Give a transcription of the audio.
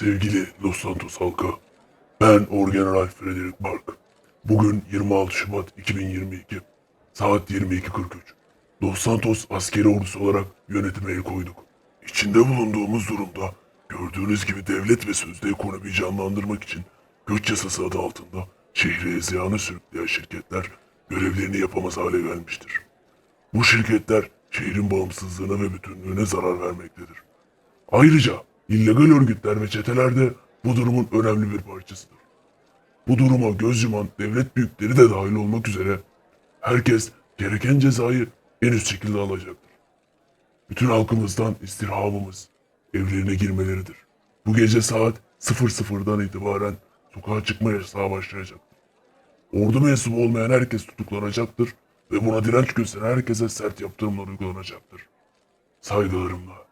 Sevgili Los Santos halkı, ben Orgeneral Frederick Mark. Bugün 26 Şubat 2022, saat 22.43. Los Santos askeri ordusu olarak yönetime el koyduk. İçinde bulunduğumuz durumda gördüğünüz gibi devlet ve sözde ekonomiyi canlandırmak için göç yasası adı altında şehri ezyanı sürükleyen şirketler görevlerini yapamaz hale gelmiştir. Bu şirketler şehrin bağımsızlığına ve bütünlüğüne zarar vermektedir. Ayrıca illegal örgütler ve çeteler de bu durumun önemli bir parçasıdır. Bu duruma göz yuman devlet büyükleri de dahil olmak üzere herkes gereken cezayı en üst şekilde alacaktır. Bütün halkımızdan istirhamımız evlerine girmeleridir. Bu gece saat 00'dan itibaren sokağa çıkma yasağı başlayacaktır. Ordu mensubu olmayan herkes tutuklanacaktır ve buna direnç gösteren herkese sert yaptırımlar uygulanacaktır. Saygılarımla